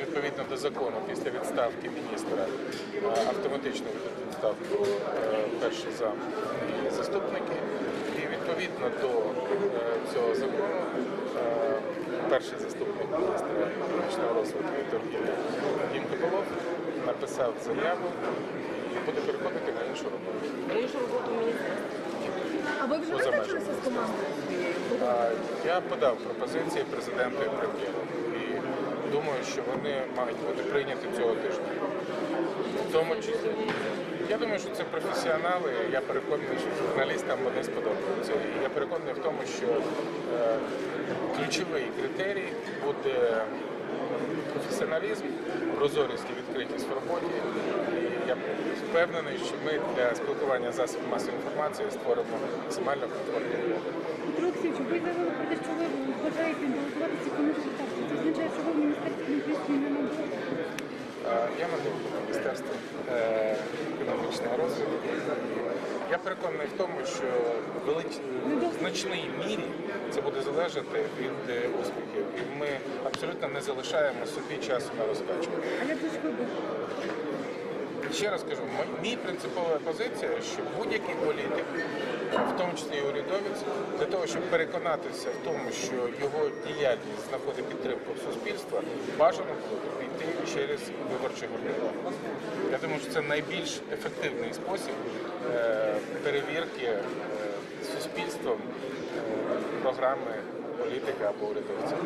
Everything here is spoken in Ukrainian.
відповідно до закону після відставки міністра е, автоматично ведуть відставку е, перший зам і заступники. І відповідно до е, цього закону перший заступник міністра економічного розвитку і торгівлі Дім Копилов написав заяву і буде переходити на іншу роботу. На іншу роботу. А ви вже визначилися з командою Я подав пропозиції президенту і прем'єру думаю, що вони мають бути прийняті цього тижня. В тому числі. Я думаю, що це професіонали. Я переконаний, що журналістам вони сподобаються. Я переконаний в тому, що е, ключовий критерій буде професіоналізм, прозорість і відкритість в роботі. І я впевнений, що ми для спілкування засобів масової інформації створимо максимально комфортні умови. Олексійович, ви заявили про те, що ви бажаєте балотуватися по іншій Я надаю Міністерство е, економічного розвитку. Я переконаний в тому, що в велич- в значній мірі це буде залежати від е, успіхів. І ми абсолютно не залишаємо собі часу на розкачку. А як? Ще раз кажу, мій принципова позиція, що будь-який політик, числі і урядовець, для того, щоб переконатися в тому, що його діяльність знаходить підтримку суспільства, бажано було піти через виборчі гуртування. Я думаю, що це найбільш ефективний спосіб е, перевірки е, суспільством е, програми політика або урядовця.